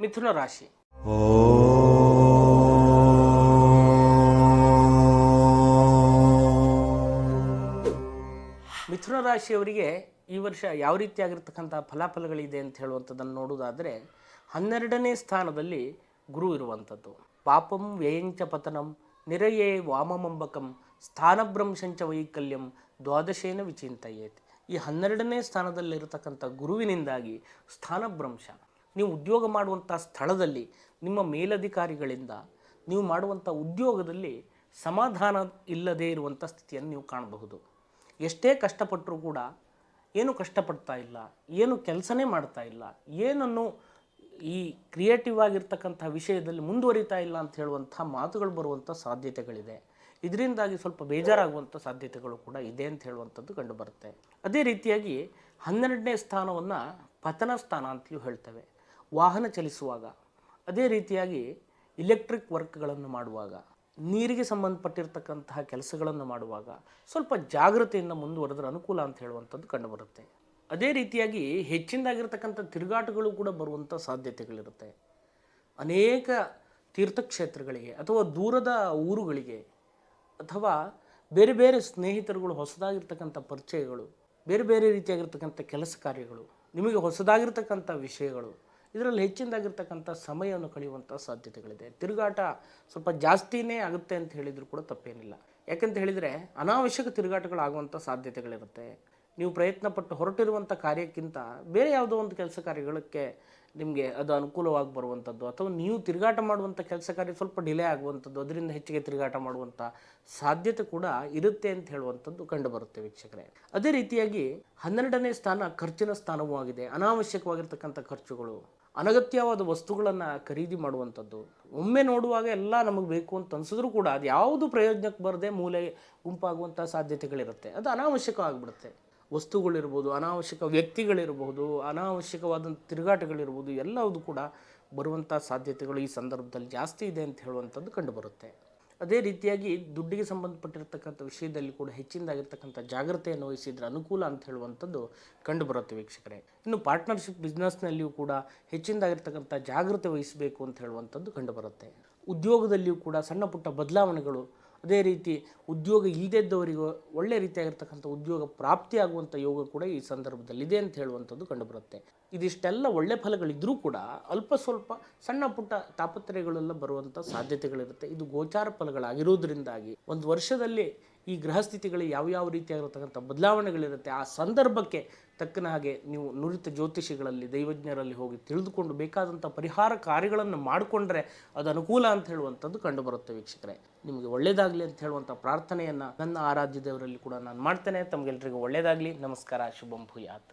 ಮಿಥುನ ರಾಶಿ. ಮಿಥುನ ರಾಶಿಯವರಿಗೆ ಈ ವರ್ಷ ಯಾವ ರೀತಿಯಾಗಿರ್ತಕ್ಕಂಥ ಫಲಾಫಲಗಳಿದೆ ಅಂತ ಹೇಳುವಂಥದ್ದನ್ನು ನೋಡುವುದಾದರೆ, ಹನ್ನೆರಡನೇ ಸ್ಥಾನದಲ್ಲಿ ಗುರು ಇರುವಂಥದ್ದು. ಪಾಪಂ ವ್ಯಯಂಚ ಪತನಂ ನಿರಯೇ ವಾಮಮಂಬಕಂ ಸ್ಥಾನಭ್ರಂಶಂಚ ವೈಕಲ್ಯಂ ದ್ವಾದಶೇನ ವಿಚಿಂತಯೇತ್. ಈ ಹನ್ನೆರಡನೇ ಸ್ಥಾನದಲ್ಲಿರತಕ್ಕಂಥ ಗುರುವಿನಿಂದಾಗಿ ಸ್ಥಾನಭ್ರಂಶ. ನೀವು ಉದ್ಯೋಗ ಮಾಡುವಂಥ ಸ್ಥಳದಲ್ಲಿ, ನಿಮ್ಮ ಮೇಲಧಿಕಾರಿಗಳಿಂದ ನೀವು ಮಾಡುವಂಥ ಉದ್ಯೋಗದಲ್ಲಿ ಸಮಾಧಾನ ಇಲ್ಲದೇ ಇರುವಂಥ ಸ್ಥಿತಿಯನ್ನು ನೀವು ಕಾಣಬಹುದು. ಎಷ್ಟೇ ಕಷ್ಟಪಟ್ಟರೂ ಕೂಡ ಏನು ಕಷ್ಟಪಡ್ತಾ ಇಲ್ಲ, ಏನು ಕೆಲಸನೇ ಮಾಡ್ತಾ ಇಲ್ಲ, ಏನನ್ನು ಈ ಕ್ರಿಯೇಟಿವ್ ಆಗಿರ್ತಕ್ಕಂಥ ವಿಷಯದಲ್ಲಿ ಮುಂದುವರಿತಾ ಇಲ್ಲ ಅಂತ ಹೇಳುವಂಥ ಮಾತುಗಳು ಬರುವಂಥ ಸಾಧ್ಯತೆಗಳಿದೆ. ಇದರಿಂದಾಗಿ ಸ್ವಲ್ಪ ಬೇಜಾರಾಗುವಂಥ ಸಾಧ್ಯತೆಗಳು ಕೂಡ ಇದೆ ಅಂತ ಹೇಳುವಂಥದ್ದು ಕಂಡುಬರುತ್ತೆ. ಅದೇ ರೀತಿಯಾಗಿ ಹನ್ನೆರಡನೇ ಸ್ಥಾನವನ್ನು ಪತನ ಸ್ಥಾನ ಅಂತಲೂ ಹೇಳ್ತೇವೆ. ವಾಹನ ಚಲಿಸುವಾಗ, ಅದೇ ರೀತಿಯಾಗಿ ಇಲೆಕ್ಟ್ರಿಕ್ ವರ್ಕ್ಗಳನ್ನು ಮಾಡುವಾಗ, ನೀರಿಗೆ ಸಂಬಂಧಪಟ್ಟಿರ್ತಕ್ಕಂತಹ ಕೆಲಸಗಳನ್ನು ಮಾಡುವಾಗ ಸ್ವಲ್ಪ ಜಾಗ್ರತೆಯಿಂದ ಮುಂದುವರೆದ್ರೆ ಅನುಕೂಲ ಅಂತ ಹೇಳುವಂಥದ್ದು ಕಂಡುಬರುತ್ತೆ. ಅದೇ ರೀತಿಯಾಗಿ ಹೆಚ್ಚಿನದಾಗಿರ್ತಕ್ಕಂಥ ತಿರುಗಾಟಗಳು ಕೂಡ ಬರುವಂಥ ಸಾಧ್ಯತೆಗಳಿರುತ್ತೆ. ಅನೇಕ ತೀರ್ಥಕ್ಷೇತ್ರಗಳಿಗೆ ಅಥವಾ ದೂರದ ಊರುಗಳಿಗೆ ಅಥವಾ ಬೇರೆ ಬೇರೆ ಸ್ನೇಹಿತರುಗಳು ಹೊಸದಾಗಿರ್ತಕ್ಕಂಥ ಪರಿಚಯಗಳು, ಬೇರೆ ಬೇರೆ ರೀತಿಯಾಗಿರ್ತಕ್ಕಂಥ ಕೆಲಸ ಕಾರ್ಯಗಳು, ನಿಮಗೆ ಹೊಸದಾಗಿರ್ತಕ್ಕಂಥ ವಿಷಯಗಳು ಇದರಲ್ಲಿ ಹೆಚ್ಚಿನದಾಗಿರ್ತಕ್ಕಂಥ ಸಮಯವನ್ನು ಕಳೆಯುವಂಥ ಸಾಧ್ಯತೆಗಳಿದೆ. ತಿರುಗಾಟ ಸ್ವಲ್ಪ ಜಾಸ್ತಿನೇ ಆಗುತ್ತೆ ಅಂತ ಹೇಳಿದರೂ ಕೂಡ ತಪ್ಪೇನಿಲ್ಲ. ಯಾಕಂತ ಹೇಳಿದರೆ ಅನಾವಶ್ಯಕ ತಿರುಗಾಟಗಳಾಗುವಂಥ ಸಾಧ್ಯತೆಗಳಿರುತ್ತೆ. ನೀವು ಪ್ರಯತ್ನಪಟ್ಟು ಹೊರಟಿರುವಂಥ ಕಾರ್ಯಕ್ಕಿಂತ ಬೇರೆ ಯಾವುದೋ ಒಂದು ಕೆಲಸ ಕಾರ್ಯಗಳಿಗೆ ನಿಮಗೆ ಅದು ಅನುಕೂಲವಾಗಿ ಬರುವಂಥದ್ದು ಅಥವಾ ನೀವು ತಿರುಗಾಟ ಮಾಡುವಂಥ ಕೆಲಸ ಕಾರ್ಯ ಸ್ವಲ್ಪ ಡಿಲೇ ಆಗುವಂಥದ್ದು ಅದರಿಂದ ಹೆಚ್ಚಿಗೆ ತಿರುಗಾಟ ಮಾಡುವಂಥ ಸಾಧ್ಯತೆ ಕೂಡ ಇರುತ್ತೆ ಅಂತ ಹೇಳುವಂಥದ್ದು ಕಂಡುಬರುತ್ತೆ ವೀಕ್ಷಕರೇ. ಅದೇ ರೀತಿಯಾಗಿ ಹನ್ನೆರಡನೇ ಸ್ಥಾನ ಖರ್ಚಿನ ಸ್ಥಾನವೂ ಆಗಿದೆ. ಅನಾವಶ್ಯಕವಾಗಿರ್ತಕ್ಕಂಥ ಖರ್ಚುಗಳು ಅನಗತ್ಯವಾದ ವಸ್ತುಗಳನ್ನು ಖರೀದಿ ಮಾಡುವಂಥದ್ದು. ಒಮ್ಮೆ ನೋಡುವಾಗ ಎಲ್ಲ ನಮಗೆ ಬೇಕು ಅಂತ ಅನ್ಸಿದ್ರು ಕೂಡ ಅದು ಯಾವುದು ಪ್ರಯೋಜನಕ್ಕೆ ಬರದೆ ಮೂಲೆ ಗುಂಪಾಗುವಂಥ ಸಾಧ್ಯತೆಗಳಿರುತ್ತೆ. ಅದು ಅನಾವಶ್ಯಕ ಆಗಿಬಿಡುತ್ತೆ ವಸ್ತುಗಳಿರ್ಬೋದು, ಅನಾವಶ್ಯಕ ವ್ಯಕ್ತಿಗಳಿರಬಹುದು ಅನಾವಶ್ಯಕವಾದಂಥ ತಿರುಗಾಟಗಳಿರ್ಬೋದು ಎಲ್ಲವುದು ಕೂಡ ಬರುವಂಥ ಸಾಧ್ಯತೆಗಳು ಈ ಸಂದರ್ಭದಲ್ಲಿ ಜಾಸ್ತಿ ಇದೆ ಅಂತ ಹೇಳುವಂಥದ್ದು ಕಂಡುಬರುತ್ತೆ. ಅದೇ ರೀತಿಯಾಗಿ ದುಡ್ಡಿಗೆ ಸಂಬಂಧಪಟ್ಟಿರ್ತಕ್ಕಂಥ ವಿಷಯದಲ್ಲಿ ಕೂಡ ಹೆಚ್ಚಿನದಾಗಿರ್ತಕ್ಕಂಥ ಜಾಗ್ರತೆಯನ್ನು ವಹಿಸಿದ್ರೆ ಅನುಕೂಲ ಅಂತ ಹೇಳುವಂಥದ್ದು ಕಂಡುಬರುತ್ತೆ ವೀಕ್ಷಕರೇ. ಇನ್ನು ಪಾರ್ಟ್ನರ್ಶಿಪ್ ಬಿಸ್ನೆಸ್ನಲ್ಲಿಯೂ ಕೂಡ ಹೆಚ್ಚಿನದಾಗಿರ್ತಕ್ಕಂಥ ಜಾಗ್ರತೆ ವಹಿಸಬೇಕು ಅಂತ ಹೇಳುವಂಥದ್ದು ಕಂಡುಬರುತ್ತೆ. ಉದ್ಯೋಗದಲ್ಲಿಯೂ ಕೂಡ ಸಣ್ಣ ಪುಟ್ಟ ಬದಲಾವಣೆಗಳು ಅದೇ ರೀತಿ ಉದ್ಯೋಗ ಇಲ್ಲದಿದ್ದವರಿಗೂ ಒಳ್ಳೆ ರೀತಿಯಾಗಿರ್ತಕ್ಕಂಥ ಉದ್ಯೋಗ ಪ್ರಾಪ್ತಿಯಾಗುವಂಥ ಯೋಗ ಕೂಡ ಈ ಸಂದರ್ಭದಲ್ಲಿ ಇದೆ ಅಂತ ಹೇಳುವಂಥದ್ದು ಕಂಡುಬರುತ್ತೆ. ಇದಿಷ್ಟೆಲ್ಲ ಒಳ್ಳೆ ಫಲಗಳಿದ್ದರೂ ಕೂಡ ಅಲ್ಪ ಸ್ವಲ್ಪ ಸಣ್ಣ ಪುಟ್ಟ ತಾಪತ್ರಯಗಳೆಲ್ಲ ಬರುವಂಥ ಸಾಧ್ಯತೆಗಳಿರುತ್ತೆ. ಇದು ಗೋಚಾರ ಫಲಗಳಾಗಿರೋದ್ರಿಂದಾಗಿ ಒಂದು ವರ್ಷದಲ್ಲಿ ಈ ಗ್ರಹಸ್ಥಿತಿಗಳು ಯಾವ್ಯಾವ ರೀತಿಯಾಗಿರತಕ್ಕಂಥ ಬದಲಾವಣೆಗಳಿರುತ್ತೆ, ಆ ಸಂದರ್ಭಕ್ಕೆ ತಕ್ಕನ ಹಾಗೆ ನೀವು ನುರಿತ ಜ್ಯೋತಿಷಿಗಳಲ್ಲಿ, ದೈವಜ್ಞರಲ್ಲಿ ಹೋಗಿ ತಿಳಿದುಕೊಂಡು ಬೇಕಾದಂಥ ಪರಿಹಾರ ಕಾರ್ಯಗಳನ್ನು ಮಾಡಿಕೊಂಡ್ರೆ ಅದು ಅನುಕೂಲ ಅಂತ ಹೇಳುವಂಥದ್ದು ಕಂಡುಬರುತ್ತೆ ವೀಕ್ಷಕರೇ. ನಿಮಗೆ ಒಳ್ಳೆಯದಾಗಲಿ ಅಂತ ಹೇಳುವಂಥ ಪ್ರಾರ್ಥನೆಯನ್ನು ನನ್ನ ಆರಾಧ್ಯ ದೇವರಲ್ಲಿ ಕೂಡ ನಾನು ಮಾಡ್ತೇನೆ. ತಮಗೆಲ್ಲರಿಗೂ ಒಳ್ಳೆಯದಾಗಲಿ ನಮಸ್ಕಾರ. ಶುಭಂ ಭೂಯಾತ್.